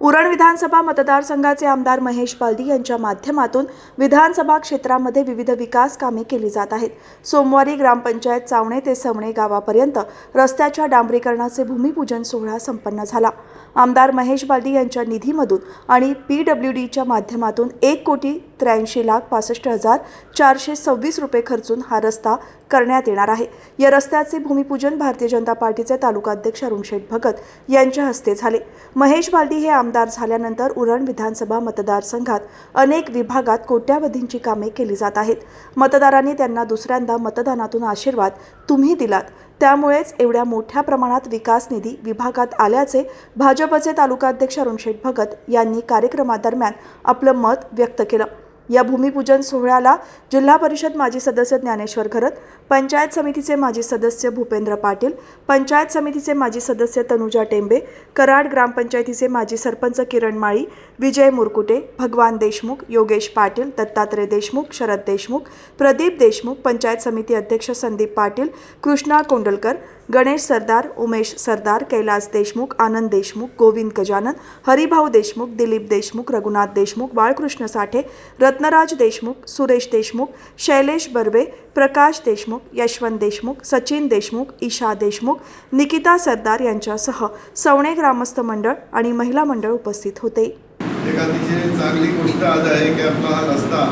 उरण विधानसभा मतदारसंघाचे आमदार महेश बालदी यांच्या माध्यमातून विधानसभा क्षेत्रामध्ये विविध विकास कामे केली जात आहेत. सोमवारी ग्रामपंचायत चावणे ते सवणे गावापर्यंत रस्त्याच्या डांबरीकरणाचे भूमिपूजन सोहळा संपन्न झाला. आमदार महेश बालदी यांच्या निधीमधून आणि पी डब्ल्यू डीच्या माध्यमातून एक कोटी त्र्याऐंशी लाख पासष्ट हजार चारशे सव्वीस रुपये खर्चून हा रस्ता करण्यात येणार आहे. या रस्त्याचे भूमिपूजन भारतीय जनता पार्टीचे तालुकाध्यक्ष अरुणशेठ भगत यांच्या हस्ते झाले. महेश बालदी हे आमदार झाल्यानंतर उरण विधानसभा मतदारसंघात अनेक विभागात कोट्यावधींची कामे केली जात आहेत. मतदारांनी त्यांना दुसऱ्यांदा मतदानातून आशीर्वाद तुम्ही दिलात. त्यामुळेच एवढ्या मोठ्या प्रमाणात विकास निधी विभागात आल्याचे भाजपचे तालुकाध्यक्ष अरुणशेठ भगत यांनी कार्यक्रमादरम्यान आपलं मत व्यक्त केलं. या भूमिपूजन सोहळ्याला जिल्हा परिषद माजी सदस्य ज्ञानेश्वर खरत पंचायत समितीचे माजी सदस्य भूपेंद्र पाटील पंचायत समितीचे माजी सदस्य तनुजा टेंबे कराड ग्रामपंचायतीचे माजी सरपंच किरण माळी विजय मुरकुटे भगवान देशमुख योगेश पाटील दत्तात्रय देशमुख शरद देशमुख प्रदीप देशमुख पंचायत समिती अध्यक्ष संदीप पाटील कृष्णा कोंडलकर गणेश सरदार उमेश सरदार कैलास देशमुख आनंद देशमुख गोविंद गजानन हरिभाऊ देशमुख दिलीप देशमुख रघुनाथ देशमुख बाळकृष्ण साठे रत्नराज देशमुख सुरेश देशमुख शैलेश बर्वे प्रकाश देशमुख यशवंत देशमुख सचिन देशमुख ईशा देशमुख निकिता सरदार यांच्यासह सवणे ग्रामस्थ मंडळ आणि महिला मंडळ उपस्थित होते. एक अतिशय चांगली गोष्ट आज आहे की आपला हा रस्ता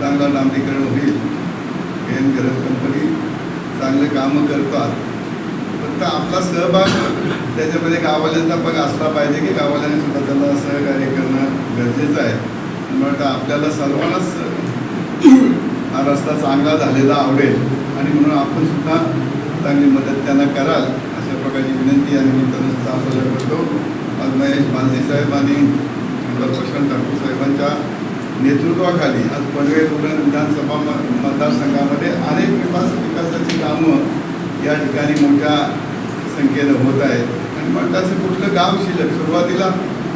चांगला डांबरीकरण होईल. एन गरज कंपनी चांगले कामं करतात. फक्त आपला सहभाग त्याच्यामध्ये गाववाल्यांचा पण असला पाहिजे की गाववाल्यांनी सुद्धा त्याला सहकार्य करणं गरजेचं आहे. म्हणून आपल्याला सर्वांनाच हा रस्ता चांगला झालेला आवडेल आणि म्हणून आपण सुद्धा चांगली मदत त्यांना कराल अशा प्रकारची विनंती या निमित्तानं सुद्धा आपल्याला करतो. आज महेश बालदी साहेब आणि प्रशांत ठाकूर साहेबांच्या नेतृत्वाखाली आज पनवेल उरण विधानसभा म- मतदारसंघामध्ये अनेक विकास विकासाची कामं या ठिकाणी मोठ्या संख्येनं होत आहेत. आणि मग तसं कुठलं काम शिल्लक? सुरुवातीला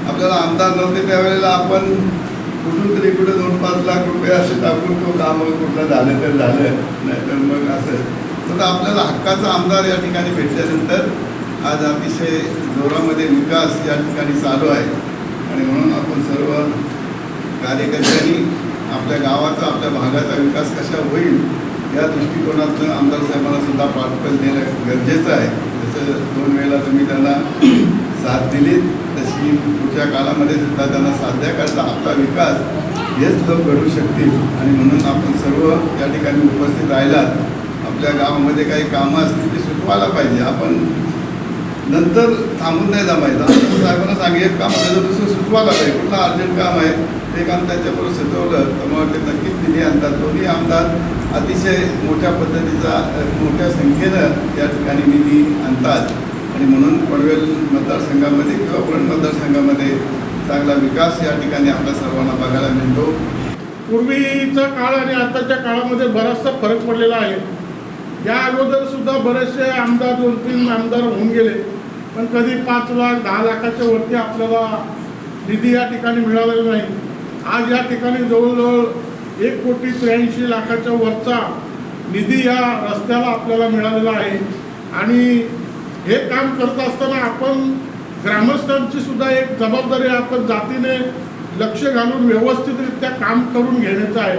आपल्याला आमदार नव्हते त्यावेळेला आपण कुठून तरी कुठं दोन पाच लाख रुपये असे टाकून तो काम कुठलं झालं तर झालं नाहीतर मग असं. तर आपल्याला हक्काचा आमदार या ठिकाणी भेटल्यानंतर आज अतिशय जोरामध्ये विकास या ठिकाणी चालू आहे. आणि म्हणून आपण सर्व कार्यकर्त्यांनी आपल्या गावाचा आपल्या भागाचा विकास कशा होईल या दृष्टिकोनातून आमदार साहेबांना सुद्धा पाठबळ देणं गरजेचं आहे. दोन वेळेला तुम्ही त्यांना साथ दिलीत. तशी पुढच्या काळामध्ये सुद्धा त्यांना साध्या करता आपला विकास हेच लोक घडू शकतील. आणि म्हणून आपण सर्व त्या ठिकाणी उपस्थित राहिलात. आपल्या गावामध्ये काही कामं असतील ती सुचवायला पाहिजे. आपण नंतर थांबून नाही जमायचं. साहेबांना सांगे काम त्याचं दुसरं सुचवायला पाहिजे. कुठलं अर्जंट काम आहे ते काम त्याच्याबरोबर सुचवलं तर मग ते नक्कीच निधी आणतात. दोन्ही आमदार अतिशय मोठ्या पद्धतीचा मोठ्या संख्येनं या ठिकाणी निधी आणतात. आणि म्हणून पडवेल मतदारसंघामध्ये किंवा उरण मतदारसंघामध्ये चांगला विकास या ठिकाणी आपल्या सर्वांना बघायला मिळतो. पूर्वीचा काळ आणि आताच्या काळामध्ये बराचसा फरक पडलेला आहे. या अगोदर सुद्धा बरेचसे आमदार दोन तीन आमदार होऊन गेले. पण कधी पाच लाख दहा लाखाच्या वरती आपल्याला निधी या ठिकाणी मिळालेला नाही. आज या ठिकाणी जवळजवळ एक कोटी त्र्याऐंशी लाखाच्या वरचा निधी या रस्त्याला आपल्याला मिळालेला आहे. आणि हे काम करत असताना आपण ग्रामस्थांची सुद्धा एक जबाबदारी आपण जातीने लक्ष घालून व्यवस्थितरित्या काम करून घेण्याचं आहे.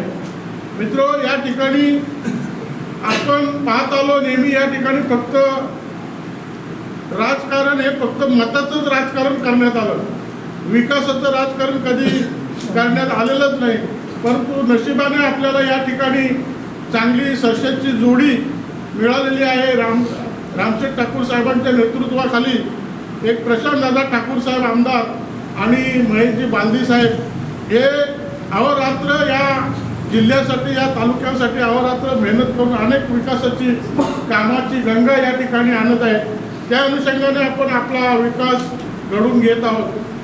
मित्र या ठिकाणी आपण पाहत आलो नेहमी या ठिकाणी फक्त राजकारण हे फक्त मताचंच राजकारण करण्यात आलं. विकासाचं राजकारण कधी करण्यात आलेलंच नाही. परंतु नशिबाने आपल्याला या ठिकाणी चांगली सशेची जोडी मिळालेली आहे. राम रामशेठ ठाकूर साहेबांच्या नेतृत्वाखाली एक प्रशांत दादा ठाकूर साहेब आमदार आणि महेशजी बांधी साहेब हे अहोरात्र या जिल्ह्यासाठी या तालुक्यासाठी अहोरात्र मेहनत करून अनेक विकासाची कामाची गंगा या ठिकाणी आणत आहेत. त्या अनुषंगाने आपण आपला विकास घडून घेत आहोत.